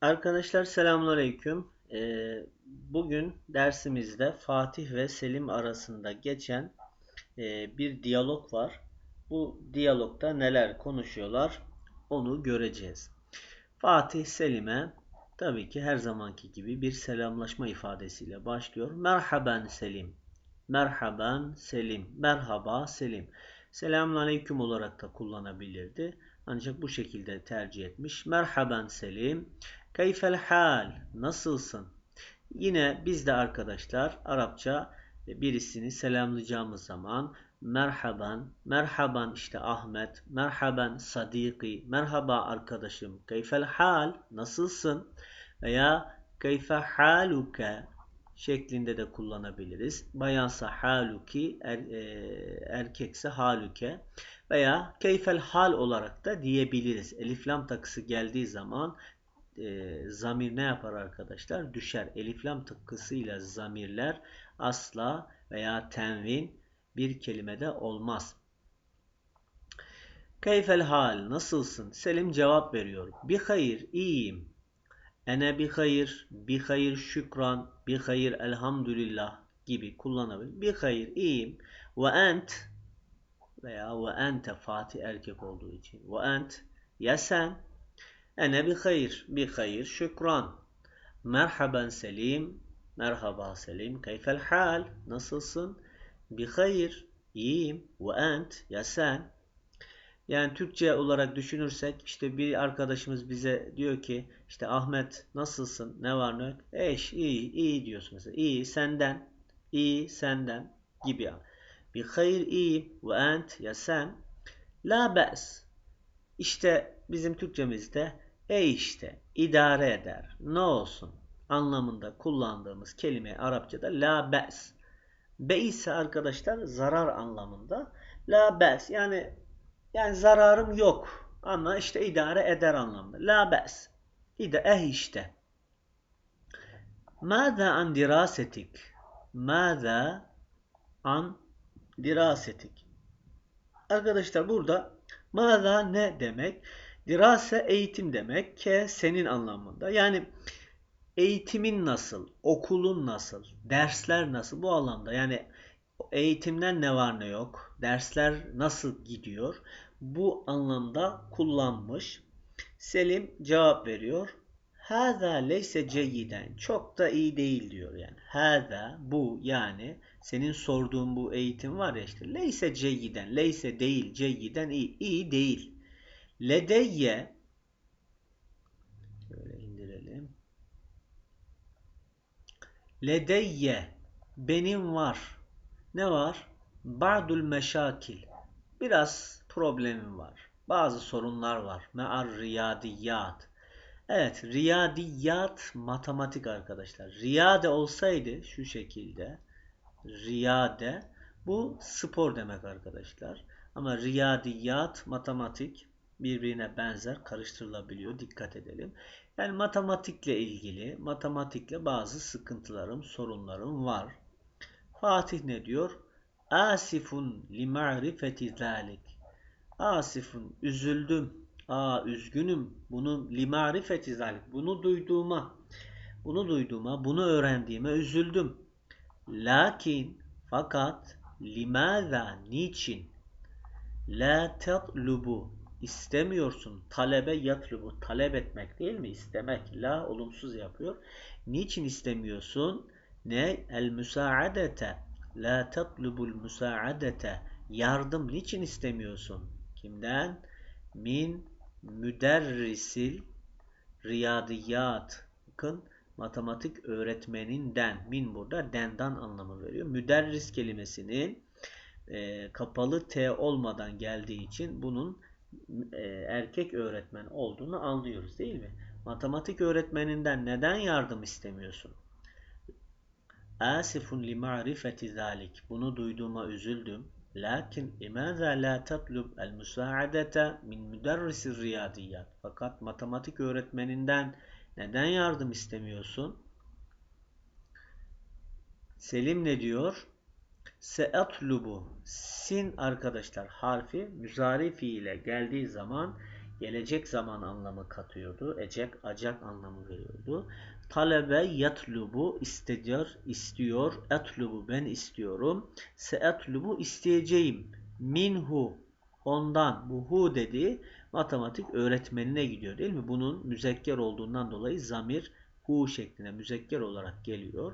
Arkadaşlar selamünaleyküm. Ee, bugün dersimizde Fatih ve Selim arasında geçen e, bir diyalog var. Bu diyalogda neler konuşuyorlar onu göreceğiz. Fatih Selim'e tabii ki her zamanki gibi bir selamlaşma ifadesiyle başlıyor. Merhaben Selim. Merhaben Selim. Merhaba Selim. Selamünaleyküm olarak da kullanabilirdi. Ancak bu şekilde tercih etmiş. Merhaben Selim. Keyfel hal? Nasılsın? Yine biz de arkadaşlar Arapça birisini selamlayacağımız zaman merhaban, merhaban işte Ahmet, merhaban sadiki, merhaba arkadaşım, keyfel hal, nasılsın? Veya keyfe haluke şeklinde de kullanabiliriz. Bayansa haluki, er, e, erkekse haluke veya keyfel hal olarak da diyebiliriz. Elif lam takısı geldiği zaman e, zamir ne yapar arkadaşlar? Düşer. Elif lam tıkkısıyla zamirler asla veya tenvin bir kelimede olmaz. Keyfel hal nasılsın? Selim cevap veriyor. Bi hayır iyiyim. Ene bi hayır, bi hayır şükran, bi hayır elhamdülillah gibi kullanabilir. Bi hayır iyiyim. Ve ent veya ve ente Fatih erkek olduğu için. Ve ent ya sen Ene bi hayır. Bi hayır. Şükran. Merhaben Selim. Merhaba Selim. Keyfel hal? Nasılsın? Bi hayır. İyiyim. Ve ent. Ya sen? Yani Türkçe olarak düşünürsek işte bir arkadaşımız bize diyor ki işte Ahmet nasılsın? Ne var ne yok? Eş iyi iyi diyorsun mesela. İyi senden. iyi senden gibi. Bir hayır iyi ve ent ya sen. La be's. İşte bizim Türkçemizde e işte idare eder ne olsun anlamında kullandığımız kelime Arapçada la be's. Be ise arkadaşlar zarar anlamında. La be's yani yani zararım yok ama işte idare eder anlamında. La be's. İde eh işte. Mâzâ an dirasetik? Mâzâ an dirasetik? Arkadaşlar burada mâzâ ne demek? Dirase eğitim demek. Ke senin anlamında. Yani eğitimin nasıl, okulun nasıl, dersler nasıl bu alanda. Yani eğitimden ne var ne yok, dersler nasıl gidiyor bu anlamda kullanmış. Selim cevap veriyor. Hâzâ leyse ceyyiden. Çok da iyi değil diyor yani. Hâzâ bu yani senin sorduğun bu eğitim var ya işte. Leyse ceyyiden. Leyse değil. Ceyyiden iyi. iyi değil. Ledeyye şöyle indirelim. Ledeyye benim var. Ne var? Ba'dul meşakil. Biraz problemim var. Bazı sorunlar var. Me'ar riyadiyat. Evet, riyadiyat matematik arkadaşlar. Riyade olsaydı şu şekilde riyade bu spor demek arkadaşlar. Ama riyadiyat matematik birbirine benzer karıştırılabiliyor. Dikkat edelim. Yani matematikle ilgili, matematikle bazı sıkıntılarım, sorunlarım var. Fatih ne diyor? Asifun li ma'rifeti zalik. Asifun üzüldüm. Aa üzgünüm. Bunu li ma'rifeti zalik. Bunu duyduğuma, bunu duyduğuma, bunu öğrendiğime üzüldüm. Lakin fakat limaza niçin la tatlubu istemiyorsun. Talebe yatlubu. Talep etmek değil mi? İstemek. La olumsuz yapıyor. Niçin istemiyorsun? Ne? El müsaadete. La tatlubul müsaadete. Yardım niçin istemiyorsun? Kimden? Min müderrisil riyadiyat. Bakın matematik öğretmeninden. Min burada dendan anlamı veriyor. Müderris kelimesinin e, kapalı T olmadan geldiği için bunun e, erkek öğretmen olduğunu anlıyoruz değil mi? Matematik öğretmeninden neden yardım istemiyorsun? Asifun li ma'rifeti zalik. Bunu duyduğuma üzüldüm. Lakin imaza la tatlub el musaadete min müderrisir riyadiyat. Fakat matematik öğretmeninden neden yardım istemiyorsun? Selim ne diyor? Seatlubu sin arkadaşlar harfi müzari fiile geldiği zaman gelecek zaman anlamı katıyordu. Ecek, acak anlamı veriyordu. Talebe yatlubu istediyor, istiyor. Etlubu ben istiyorum. Seetlubu isteyeceğim. Minhu ondan bu hu dediği matematik öğretmenine gidiyor değil mi? Bunun müzekker olduğundan dolayı zamir hu şeklinde müzekker olarak geliyor.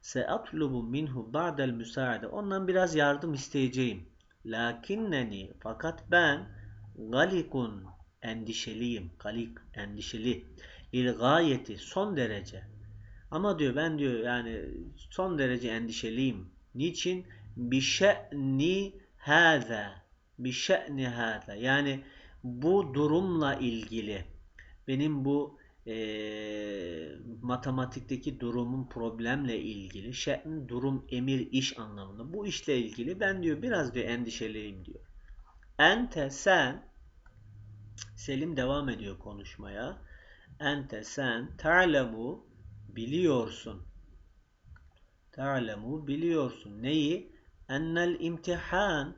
Seatlubu minhu ba'del müsaade. Ondan biraz yardım isteyeceğim. Lakinneni fakat ben galikun endişeliyim. Galik endişeli. İl gayeti son derece. Ama diyor ben diyor yani son derece endişeliyim. Niçin? Bi şe'ni hâze. Bi şe'ni hâze. Yani bu durumla ilgili benim bu e, matematikteki durumun problemle ilgili şe'n durum emir iş anlamında bu işle ilgili ben diyor biraz diyor endişeliyim diyor. Ente sen Selim devam ediyor konuşmaya. Ente sen ta'lemu biliyorsun. Ta'lemu biliyorsun. Neyi? Ennel imtihan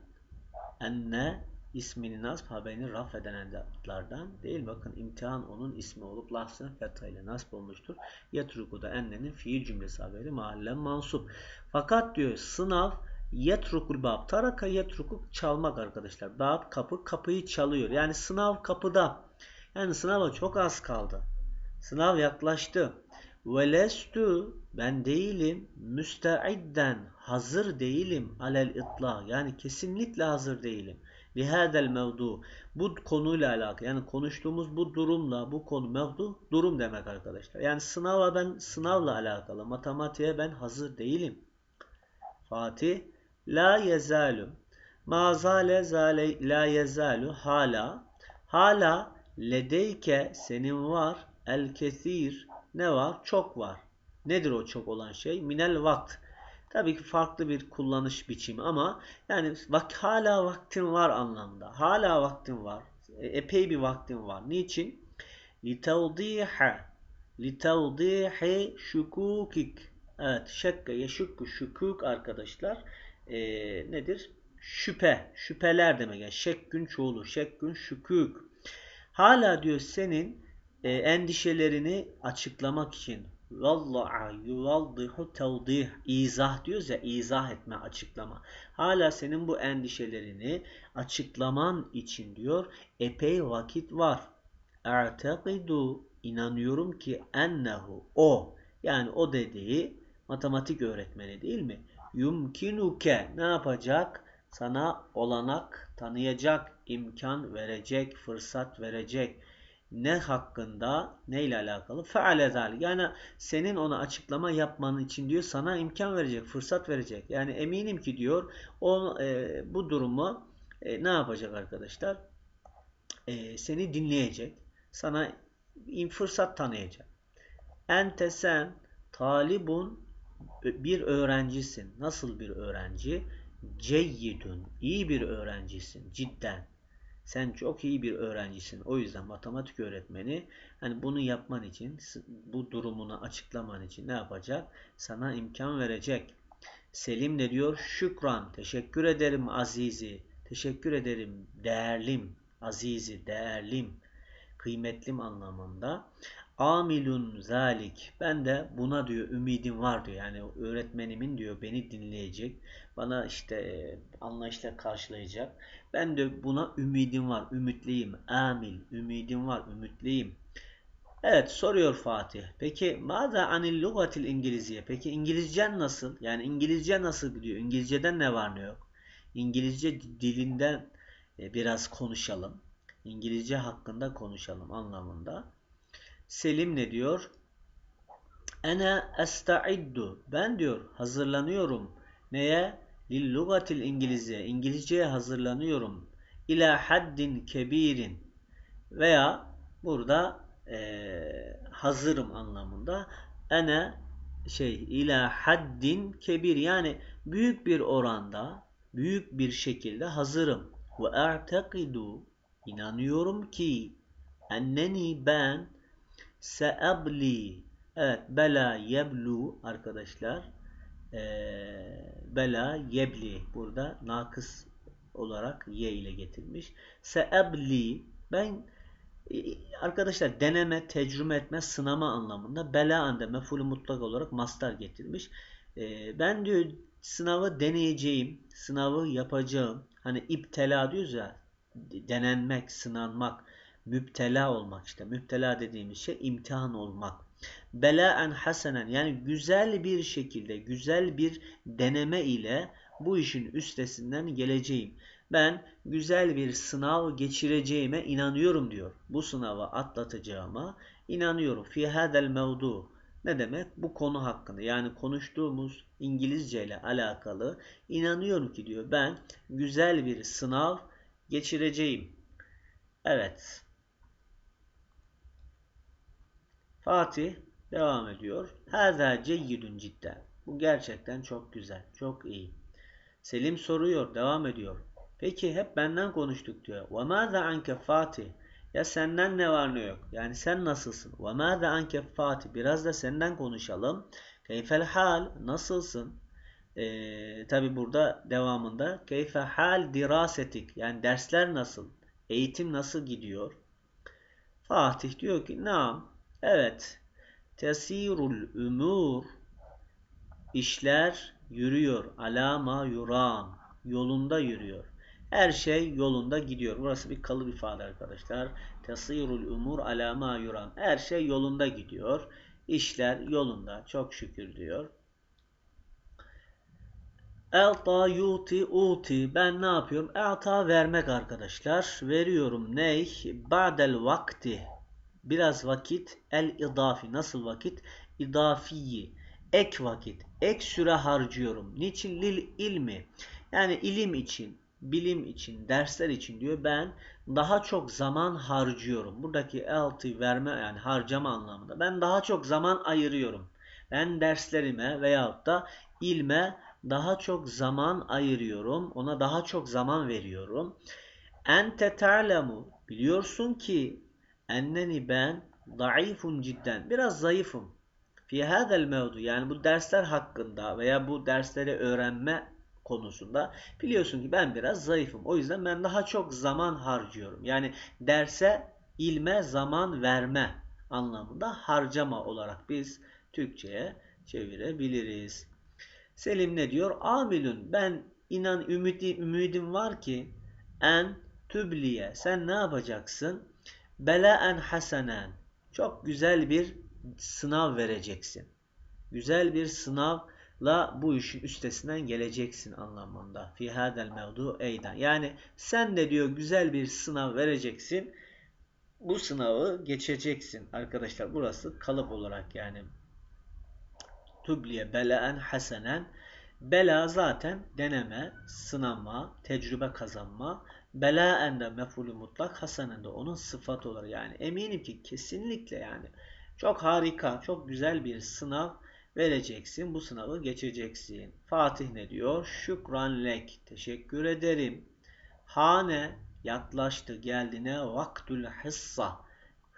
enne ismini nasb haberini raf eden edatlardan değil. Bakın imtihan onun ismi olup lafzın fetha ile nasb olmuştur. Yetruku da ennenin fiil cümlesi haberi mahallen mansup. Fakat diyor sınav yetrukul bab. Taraka yetruku çalmak arkadaşlar. Bab kapı kapıyı çalıyor. Yani sınav kapıda. Yani sınava çok az kaldı. Sınav yaklaştı. Velestu ben değilim müsteidden hazır değilim alel itla yani kesinlikle hazır değilim lihadel mevdu bu konuyla alakalı yani konuştuğumuz bu durumla bu konu mevdu durum demek arkadaşlar. Yani sınava ben sınavla alakalı matematiğe ben hazır değilim. Fatih la yezalu mazale zale la yezalu hala hala ledeyke senin var el kesir ne var? Çok var. Nedir o çok olan şey? Minel vakt. Tabii ki farklı bir kullanış biçimi ama yani vak hala vaktin var anlamda. Hala vaktin var. E, epey bir vaktin var. Niçin? لِتَوْضِيحَ لِتَوْضِيحِ şukukik. Evet, şekka yeşukku şukuk arkadaşlar. E, nedir? Şüphe, şüpheler demek. Yani şekkün çoğulu, şekkün şukuk. Hala diyor senin e, endişelerini açıklamak için vallaha yuvaldihu tevdih izah diyoruz ya izah etme açıklama. Hala senin bu endişelerini açıklaman için diyor epey vakit var. Erteqidu inanıyorum ki ennehu o yani o dediği matematik öğretmeni değil mi? Yumkinuke ne yapacak? Sana olanak tanıyacak, imkan verecek, fırsat verecek ne hakkında ne ile alakalı feale zalik. Yani senin ona açıklama yapmanın için diyor sana imkan verecek, fırsat verecek. Yani eminim ki diyor o e, bu durumu e, ne yapacak arkadaşlar? E, seni dinleyecek. Sana fırsat tanıyacak. Ente sen talibun bir öğrencisin. Nasıl bir öğrenci? Ceyyidun. iyi bir öğrencisin. Cidden. Sen çok iyi bir öğrencisin. O yüzden matematik öğretmeni hani bunu yapman için, bu durumunu açıklaman için ne yapacak? Sana imkan verecek. Selim ne diyor? Şükran. Teşekkür ederim azizi. Teşekkür ederim değerlim. Azizi, değerlim. Kıymetlim anlamında. Amilun zalik. Ben de buna diyor ümidim var diyor. Yani öğretmenimin diyor beni dinleyecek. Bana işte anlayışla karşılayacak. Ben de buna ümidim var. Ümitliyim. Amil. Ümidim var. Ümitliyim. Evet soruyor Fatih. Peki maza anil lugatil İngilizce? Peki İngilizcen nasıl? Yani İngilizce nasıl gidiyor? İngilizceden ne var ne yok? İngilizce dilinden e, biraz konuşalım. İngilizce hakkında konuşalım anlamında. Selim ne diyor? Ene esta'iddu. Ben diyor hazırlanıyorum. Neye? Lil lugatil İngilizce. İngilizceye hazırlanıyorum. İla haddin kebirin. Veya burada e, hazırım anlamında. Ene şey ila haddin kebir yani büyük bir oranda büyük bir şekilde hazırım. Ve ertekidu inanıyorum ki enneni ben seabli evet bela yeblu arkadaşlar ee, bela yebli burada nakıs olarak ye ile getirmiş seabli ben Arkadaşlar deneme, tecrübe etme, sınama anlamında bela de mefulü mutlak olarak mastar getirmiş. E, ben diyor sınavı deneyeceğim, sınavı yapacağım. Hani iptela diyoruz ya denenmek, sınanmak, müptela olmak işte. Müptela dediğimiz şey imtihan olmak. Belaen hasenen yani güzel bir şekilde, güzel bir deneme ile bu işin üstesinden geleceğim. Ben güzel bir sınav geçireceğime inanıyorum diyor. Bu sınavı atlatacağıma inanıyorum. Fi hadel mevdu. Ne demek? Bu konu hakkında yani konuştuğumuz İngilizce ile alakalı inanıyorum ki diyor ben güzel bir sınav geçireceğim. Evet. Fatih devam ediyor. Hâzâ ceyyidun cidden. Bu gerçekten çok güzel, çok iyi. Selim soruyor, devam ediyor. Peki hep benden konuştuk diyor. وَمَاذَا عَنْكَ Fatih? Ya senden ne var ne yok? Yani sen nasılsın? وَمَاذَا عَنْكَ Fatih? Biraz da senden konuşalım. Keyfel hal? Nasılsın? Ee, Tabi burada devamında keyfe hal dirasetik yani dersler nasıl? Eğitim nasıl gidiyor? Fatih diyor ki nam evet tesirul umur işler yürüyor alama yuram yolunda yürüyor. Her şey yolunda gidiyor. Burası bir kalıp ifade arkadaşlar. Tesirul umur alama yuram. Her şey yolunda gidiyor. İşler yolunda. Çok şükür diyor. Elta yuti uti. Ben ne yapıyorum? Elta vermek arkadaşlar. Veriyorum ney? Ba'del vakti. Biraz vakit. El idafi. Nasıl vakit? İdafiyi. Ek vakit. Ek süre harcıyorum. Niçin? Lil ilmi. Yani ilim için, bilim için, dersler için diyor ben daha çok zaman harcıyorum. Buradaki elti verme yani harcama anlamında. Ben daha çok zaman ayırıyorum. Ben derslerime veyahut da ilme daha çok zaman ayırıyorum. Ona daha çok zaman veriyorum. Ente ta'lemu biliyorsun ki enneni ben zayıfun cidden biraz zayıfım. Fi hadel mevdu yani bu dersler hakkında veya bu dersleri öğrenme konusunda biliyorsun ki ben biraz zayıfım. O yüzden ben daha çok zaman harcıyorum. Yani derse ilme zaman verme anlamında harcama olarak biz Türkçe'ye çevirebiliriz. Selim ne diyor? Amilun ben inan ümidi, ümidim var ki en tübliye sen ne yapacaksın? Belaen hasenen çok güzel bir sınav vereceksin. Güzel bir sınav la bu işin üstesinden geleceksin anlamında. Fi hadel mevdu eyden. Yani sen de diyor güzel bir sınav vereceksin. Bu sınavı geçeceksin. Arkadaşlar burası kalıp olarak yani tubliye belaen hasenen bela zaten deneme, sınama, tecrübe kazanma. Belaen de mefulü mutlak, hasanen de onun sıfat olarak yani eminim ki kesinlikle yani çok harika, çok güzel bir sınav vereceksin. Bu sınavı geçeceksin. Fatih ne diyor? Şükran lek. Teşekkür ederim. Hane yaklaştı geldi ne? Vaktül hissa.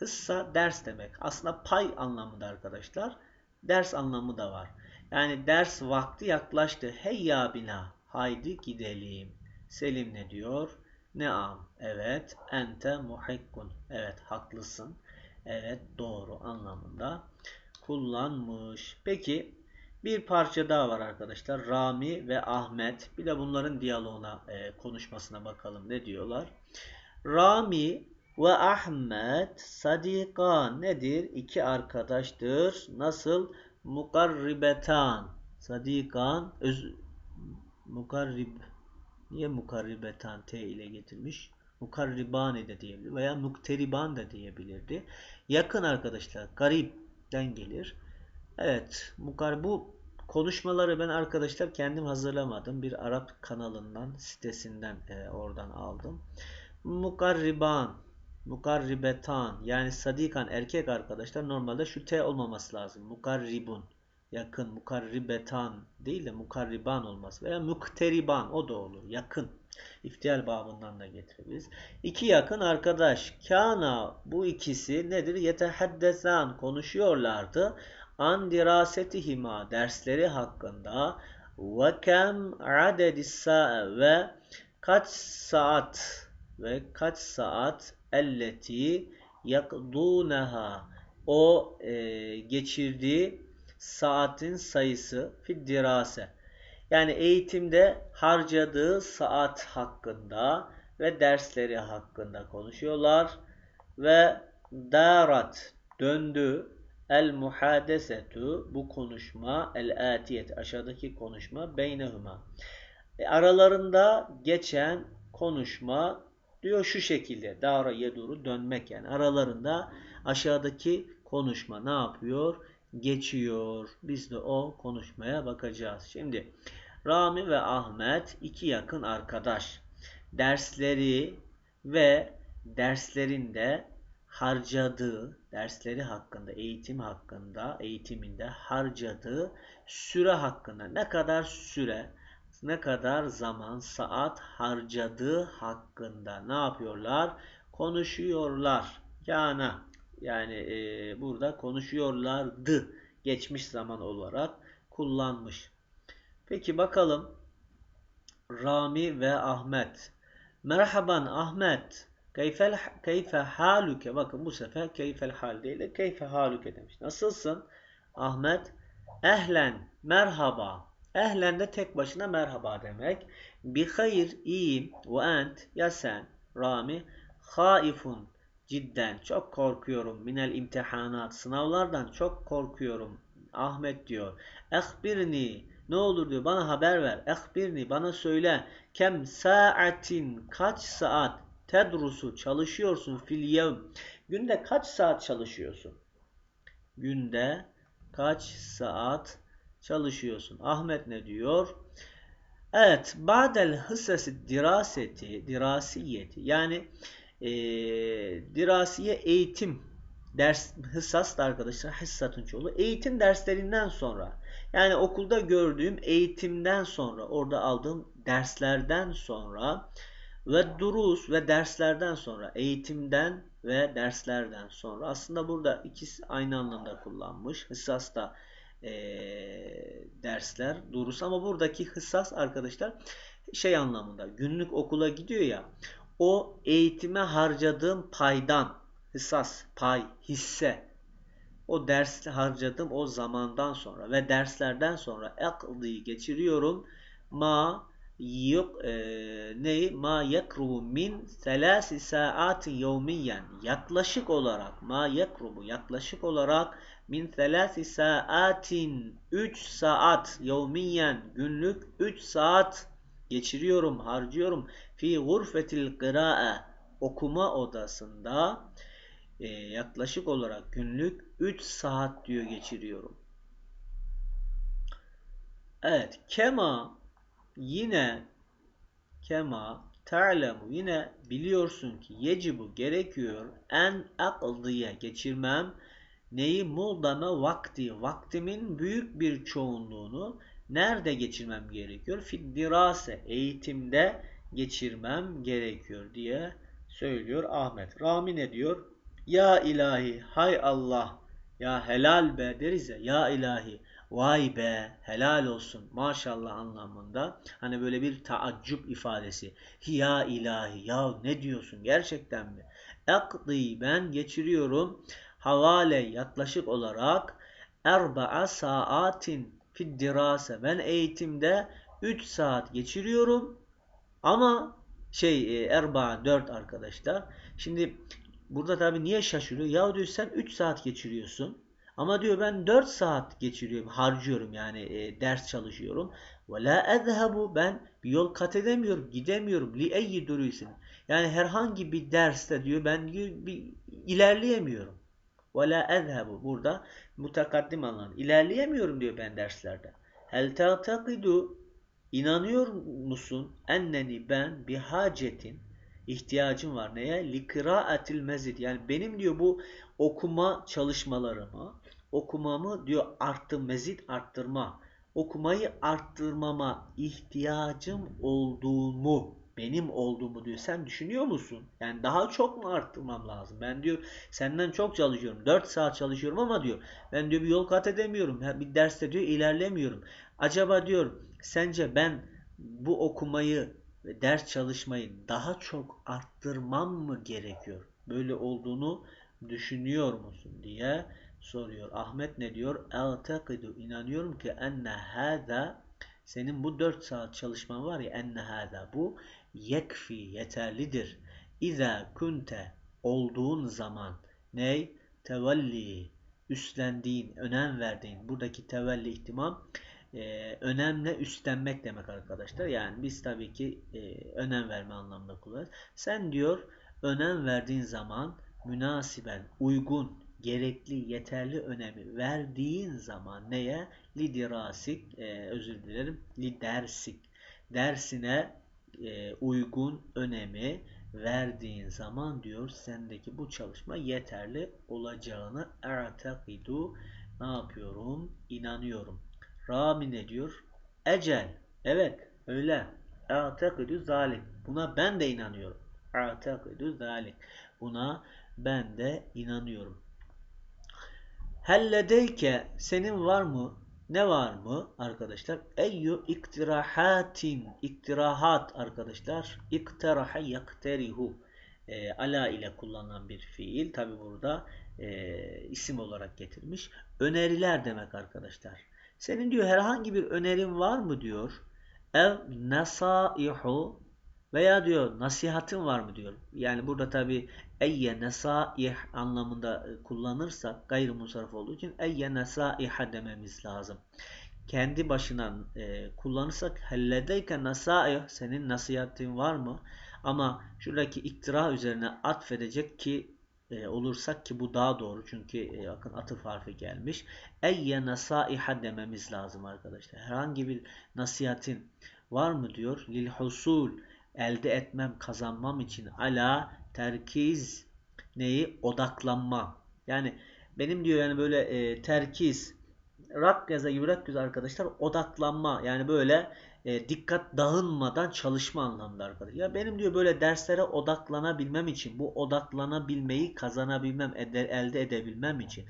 Hissa ders demek. Aslında pay anlamında arkadaşlar. Ders anlamı da var. Yani ders vakti yaklaştı. Hey ya bina. Haydi gidelim. Selim ne diyor? Neam. Evet. Ente muhikkun. Evet haklısın. Evet doğru anlamında kullanmış. Peki bir parça daha var arkadaşlar. Rami ve Ahmet. Bir de bunların diyaloğuna e, konuşmasına bakalım. Ne diyorlar? Rami ve Ahmet sadikan nedir? İki arkadaştır. Nasıl? Mukarribetan. Sadikan öz mukarrib niye mukarribetan t ile getirmiş? Mukarribane de diyebilir veya mukteriban da diyebilirdi. Yakın arkadaşlar. Garip den gelir. Evet, mukar bu konuşmaları ben arkadaşlar kendim hazırlamadım. Bir Arap kanalından, sitesinden e, oradan aldım. Mukarriban, mukarribetan yani sadikan erkek arkadaşlar normalde şu T olmaması lazım. Mukarribun yakın, mukarribetan değil de mukarriban olması veya mukteriban o da olur. Yakın. İftiyal babından da getirebiliriz. İki yakın arkadaş. Kana bu ikisi nedir? Yetehaddesan konuşuyorlardı. An dirasetihima dersleri hakkında ve kem adedis ve kaç saat ve kaç saat elleti yakdunaha o e, geçirdiği saatin sayısı fiddirase yani eğitimde harcadığı saat hakkında ve dersleri hakkında konuşuyorlar ve darat döndü. El muhadesetu bu konuşma el atiyet aşağıdaki konuşma beynehuma. E, aralarında geçen konuşma diyor şu şekilde dara yeduru dönmek yani. Aralarında aşağıdaki konuşma ne yapıyor? Geçiyor. Biz de o konuşmaya bakacağız. Şimdi Rami ve Ahmet iki yakın arkadaş. Dersleri ve derslerinde harcadığı, dersleri hakkında, eğitim hakkında, eğitiminde harcadığı süre hakkında ne kadar süre, ne kadar zaman, saat harcadığı hakkında ne yapıyorlar? Konuşuyorlar. Kana yani e, burada konuşuyorlardı geçmiş zaman olarak kullanmış. Peki bakalım Rami ve Ahmet. Merhaban Ahmet. Keyfel, keyfe haluke. Bakın bu sefer keyfel hal değil de keyfe haluke demiş. Nasılsın? Ahmet. Ehlen. Merhaba. Ehlen de tek başına merhaba demek. Bi hayır. iyiyim. Ve ent. Ya sen. Rami. Haifun. Cidden. Çok korkuyorum. Minel imtihanat. Sınavlardan çok korkuyorum. Ahmet diyor. Ehbirni. Ne olur diyor bana haber ver. Ehbirni bana söyle. Kem saatin kaç saat tedrusu çalışıyorsun fil yevm. Günde kaç saat çalışıyorsun? Günde kaç saat çalışıyorsun? Ahmet ne diyor? Evet, badel hıssesi diraseti, dirasiyeti yani e, dirasiye eğitim ders hıssas da arkadaşlar hissatın çoğulu eğitim derslerinden sonra yani okulda gördüğüm eğitimden sonra orada aldığım derslerden sonra ve durus ve derslerden sonra eğitimden ve derslerden sonra aslında burada ikisi aynı anlamda kullanmış. Hıssas da e, dersler, durus ama buradaki hıssas arkadaşlar şey anlamında günlük okula gidiyor ya o eğitime harcadığım paydan hıssas, pay, hisse. O ders harcadığım o zamandan sonra ve derslerden sonra akdıyı geçiriyorum. Ma yok e, neyi ma yakrubu min selasi saati yevmiyen. Yaklaşık olarak ma yakrubu yaklaşık olarak min selasi saatin 3 saat yevmiyen. Günlük 3 saat geçiriyorum harcıyorum fi gurfetil kırae okuma odasında e, yaklaşık olarak günlük 3 saat diyor geçiriyorum. Evet. Kema yine kema ta'lemu yine biliyorsun ki yecibu gerekiyor en akıllıya geçirmem neyi muldame vakti vaktimin büyük bir çoğunluğunu nerede geçirmem gerekiyor? Fiddirase eğitimde geçirmem gerekiyor diye söylüyor Ahmet. Rami ne diyor? Ya ilahi hay Allah ya helal be deriz ya ya ilahi vay be helal olsun maşallah anlamında hani böyle bir taaccüp ifadesi ya ilahi ya ne diyorsun gerçekten mi ekdi ben geçiriyorum havale yaklaşık olarak erba'a saatin fiddirase ben eğitimde 3 saat geçiriyorum ama şey e, erba 4 arkadaşlar şimdi Burada tabi niye şaşırıyor? Ya diyor sen 3 saat geçiriyorsun. Ama diyor ben 4 saat geçiriyorum, harcıyorum yani e, ders çalışıyorum. Ve la ezhebu ben bir yol kat edemiyorum, gidemiyorum. Li eyyi duruyorsun. Yani herhangi bir derste diyor ben diyor, bir ilerleyemiyorum. Ve la ezhebu burada mutakaddim anlamda. İlerleyemiyorum diyor ben derslerde. Hel ta'takidu inanıyor musun enneni ben bir hacetin ihtiyacım var. Neye? Likiraatil mezid. Yani benim diyor bu okuma çalışmalarımı, okumamı diyor arttı, mezid arttırma. Okumayı arttırmama ihtiyacım olduğumu, benim olduğumu diyor. Sen düşünüyor musun? Yani daha çok mu arttırmam lazım? Ben diyor senden çok çalışıyorum. 4 saat çalışıyorum ama diyor ben diyor bir yol kat edemiyorum. Bir derste diyor ilerlemiyorum. Acaba diyor sence ben bu okumayı ders çalışmayı daha çok arttırmam mı gerekiyor? Böyle olduğunu düşünüyor musun diye soruyor. Ahmet ne diyor? Eltekidu inanıyorum ki enne hâzâ senin bu 4 saat çalışman var ya enne hâzâ bu yekfi yeterlidir. İza kunte olduğun zaman ney? Tevelli üstlendiğin, önem verdiğin buradaki tevelli ihtimam e, önemle üstlenmek demek arkadaşlar. Yani biz tabii ki e, önem verme anlamında kullanırız. Sen diyor önem verdiğin zaman münasiben, uygun, gerekli, yeterli önemi verdiğin zaman neye? Lidirasik, e, özür dilerim, lidersik. Dersine e, uygun önemi verdiğin zaman diyor sendeki bu çalışma yeterli olacağını ertekidu ne yapıyorum? İnanıyorum. Rami ne diyor? Ecel. Evet öyle. Ertekidu zalik. Buna ben de inanıyorum. Ertekidu zalik. Buna ben de inanıyorum. Helledeyke senin var mı? Ne var mı arkadaşlar? Eyyü iktirahatin. İktirahat arkadaşlar. İktiraha yakterihu. E, ala ile kullanılan bir fiil. Tabi burada e, isim olarak getirmiş. Öneriler demek arkadaşlar. Senin diyor herhangi bir önerin var mı diyor. Ev nasaihu veya diyor nasihatin var mı diyor. Yani burada tabi eyye nesaih anlamında e, kullanırsak gayrimusarif olduğu için eyye nesaiha dememiz lazım. Kendi başına e, kullanırsak helledeyke nesaih senin nasihatin var mı? Ama şuradaki iktira üzerine atfedecek ki e, olursak ki bu daha doğru çünkü e, bakın atıf harfi gelmiş. Eyye nesaiha dememiz lazım arkadaşlar. Herhangi bir nasihatin var mı diyor. Lil husul elde etmem, kazanmam için ala terkiz neyi? Odaklanma. Yani benim diyor yani böyle e, terkiz rak yaza yürek göz arkadaşlar odaklanma yani böyle e, dikkat dağınmadan çalışma anlamında arkadaşlar. Ya benim diyor böyle derslere odaklanabilmem için bu odaklanabilmeyi kazanabilmem elde edebilmem için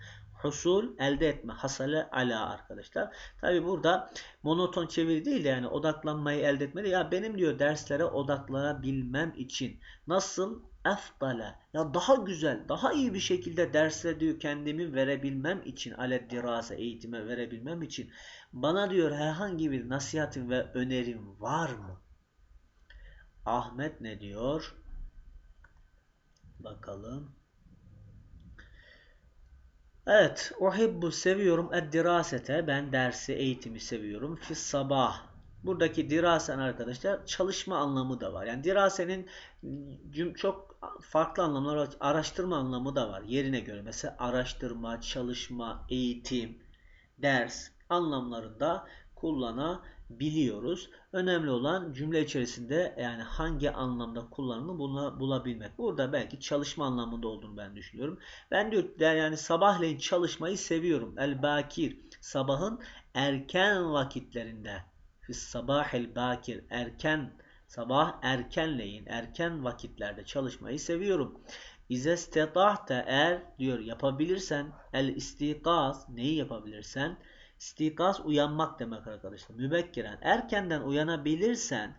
husul elde etme. Hasale ala arkadaşlar. Tabi burada monoton çeviri değil de yani odaklanmayı elde etmeli. Ya benim diyor derslere odaklanabilmem için nasıl efdale ya daha güzel, daha iyi bir şekilde derse diyor kendimi verebilmem için ale dirase eğitime verebilmem için bana diyor herhangi bir nasihatin ve önerim var mı? Ahmet ne diyor? Bakalım. Evet, uhibbu seviyorum eddirasete. Ben dersi, eğitimi seviyorum. Fi sabah. Buradaki dirasen arkadaşlar çalışma anlamı da var. Yani dirasenin çok farklı anlamları var. Araştırma anlamı da var. Yerine göre mesela araştırma, çalışma, eğitim, ders anlamlarında kullanabiliyoruz. Önemli olan cümle içerisinde yani hangi anlamda kullanımı buna bulabilmek. Burada belki çalışma anlamında olduğunu ben düşünüyorum. Ben diyor yani sabahleyin çalışmayı seviyorum. El bakir sabahın erken vakitlerinde. Fis sabahil bakir erken sabah erkenleyin erken vakitlerde çalışmayı seviyorum. İze stetahte eğer diyor yapabilirsen el istikaz neyi yapabilirsen İstikaz uyanmak demek arkadaşlar. Mübekkiren. Erkenden uyanabilirsen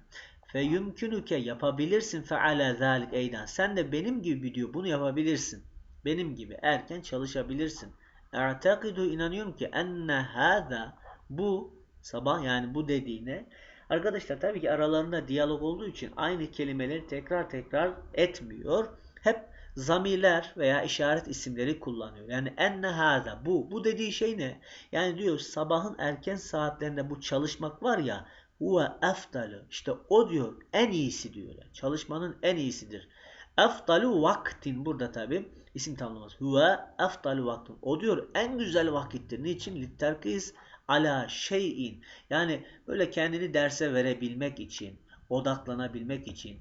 fe yumkünüke yapabilirsin fe ala zalik eyden. Sen de benim gibi diyor bunu yapabilirsin. Benim gibi erken çalışabilirsin. Ertekidu inanıyorum ki enne hâzâ bu sabah yani bu dediğine arkadaşlar tabii ki aralarında diyalog olduğu için aynı kelimeleri tekrar tekrar etmiyor. Hep zamirler veya işaret isimleri kullanıyor. Yani enne hâzâ bu. Bu dediği şey ne? Yani diyor sabahın erken saatlerinde bu çalışmak var ya huve eftalu. İşte o diyor en iyisi diyor. Yani çalışmanın en iyisidir. Eftalu vaktin burada tabi isim tamlaması. Huve eftalu vaktin. O diyor en güzel vakittir. Niçin? Litterkiz ala şeyin. Yani böyle kendini derse verebilmek için, odaklanabilmek için,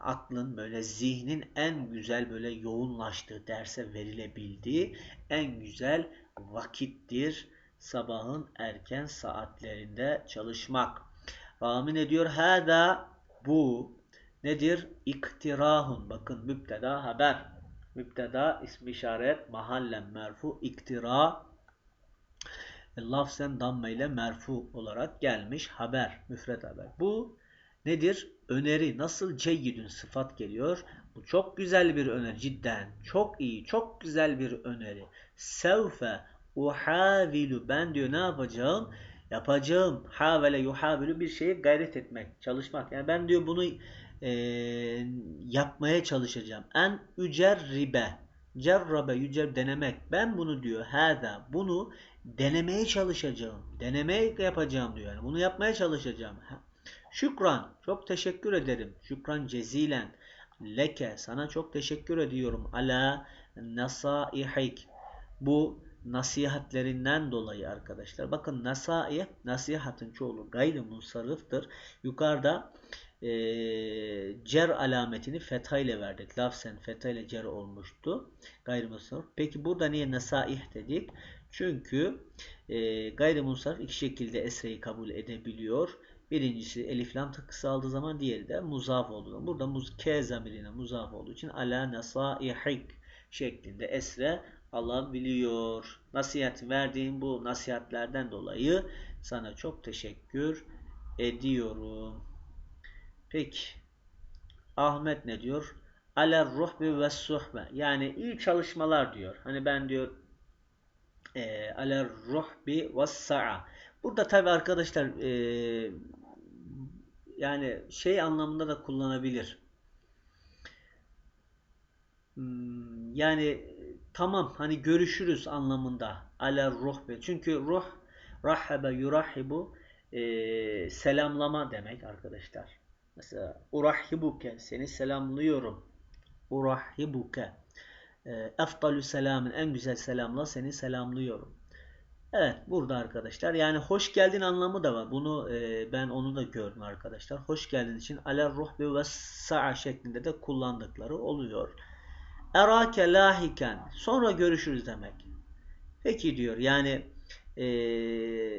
aklın böyle zihnin en güzel böyle yoğunlaştığı derse verilebildiği en güzel vakittir sabahın erken saatlerinde çalışmak. Amin ediyor. Hada bu nedir? İktirahun. Bakın müpteda haber. Müpteda ismi işaret mahallen merfu iktira lafzen damme ile merfu olarak gelmiş haber. Müfret haber. Bu nedir? Öneri nasıl ceyyidün sıfat geliyor. Bu çok güzel bir öneri cidden. Çok iyi, çok güzel bir öneri. Sevfe uhavilu. Ben diyor ne yapacağım? Yapacağım. Havele yuhavilu bir şeye gayret etmek, çalışmak. Yani ben diyor bunu e, yapmaya çalışacağım. En ücerribe. Cerrabe yücer denemek. Ben bunu diyor hâzâ bunu denemeye çalışacağım. Denemeye yapacağım diyor. Yani bunu yapmaya çalışacağım. Şükran. Çok teşekkür ederim. Şükran cezilen. Leke. Sana çok teşekkür ediyorum. Ala nasaihik. Bu nasihatlerinden dolayı arkadaşlar. Bakın nasaih, nasihatın çoğulu gayrimunsarıftır. Yukarıda e, cer alametini fetha ile verdik. Lafzen fetha ile cer olmuştu. Gayrimunsarif. Peki burada niye nasaih dedik? Çünkü e, gayrimunsarif iki şekilde esreyi kabul edebiliyor. Birincisi elif lam takısı aldığı zaman diğeri de muzaf olduğu. Burada muz, k zamirine muzaf olduğu için ala nasaihik şeklinde esre alabiliyor. Nasihat verdiğim bu nasihatlerden dolayı sana çok teşekkür ediyorum. Peki. Ahmet ne diyor? Aler ruhbi ve suhbe. Yani iyi çalışmalar diyor. Hani ben diyor e, aler ruhbi ve sa'a. Burada tabi arkadaşlar e, yani şey anlamında da kullanabilir. Hmm, yani tamam hani görüşürüz anlamında. Aler ruhbi. Çünkü ruh rahebe yurahibu e, selamlama demek arkadaşlar. Mesela urahibuke seni selamlıyorum. Urahibuke. E, eftalü selamın en güzel selamla seni selamlıyorum. Evet burada arkadaşlar yani hoş geldin anlamı da var. Bunu e, ben onu da gördüm arkadaşlar. Hoş geldin için aler ruhbi ve sa'a şeklinde de kullandıkları oluyor. Erake lahiken sonra görüşürüz demek. Peki diyor yani e,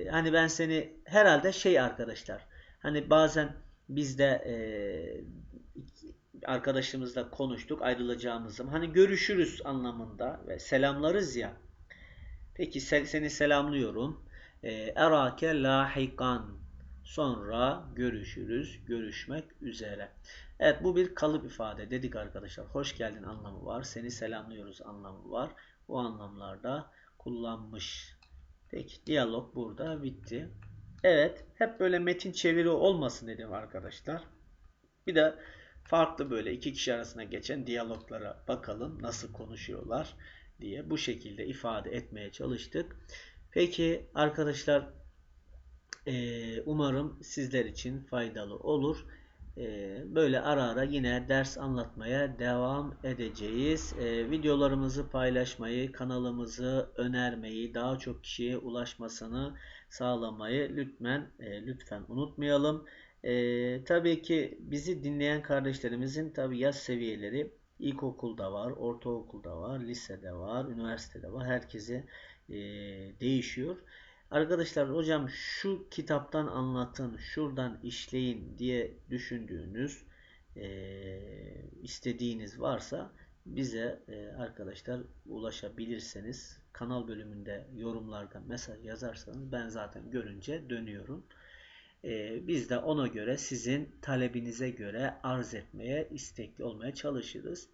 hani ben seni herhalde şey arkadaşlar hani bazen biz de e, arkadaşımızla konuştuk ayrılacağımız zaman. Hani görüşürüz anlamında ve selamlarız ya. Peki seni selamlıyorum. E, erake lahikan. Sonra görüşürüz. Görüşmek üzere. Evet bu bir kalıp ifade dedik arkadaşlar. Hoş geldin anlamı var. Seni selamlıyoruz anlamı var. Bu anlamlarda kullanmış. Peki diyalog burada bitti. Evet hep böyle metin çeviri olmasın dedim arkadaşlar. Bir de farklı böyle iki kişi arasında geçen diyaloglara bakalım nasıl konuşuyorlar diye bu şekilde ifade etmeye çalıştık. Peki arkadaşlar umarım sizler için faydalı olur. Böyle ara ara yine ders anlatmaya devam edeceğiz. Videolarımızı paylaşmayı, kanalımızı önermeyi, daha çok kişiye ulaşmasını sağlamayı lütfen lütfen unutmayalım. Tabii ki bizi dinleyen kardeşlerimizin tabii yaş seviyeleri ilkokulda var, ortaokulda var, lisede var, üniversitede var. Herkese değişiyor. Arkadaşlar hocam şu kitaptan anlatın, şuradan işleyin diye düşündüğünüz e, istediğiniz varsa bize e, arkadaşlar ulaşabilirseniz kanal bölümünde yorumlarda mesaj yazarsanız ben zaten görünce dönüyorum. E, biz de ona göre sizin talebinize göre arz etmeye istekli olmaya çalışırız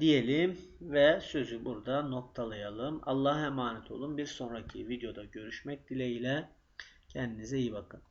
diyelim ve sözü burada noktalayalım. Allah'a emanet olun. Bir sonraki videoda görüşmek dileğiyle. Kendinize iyi bakın.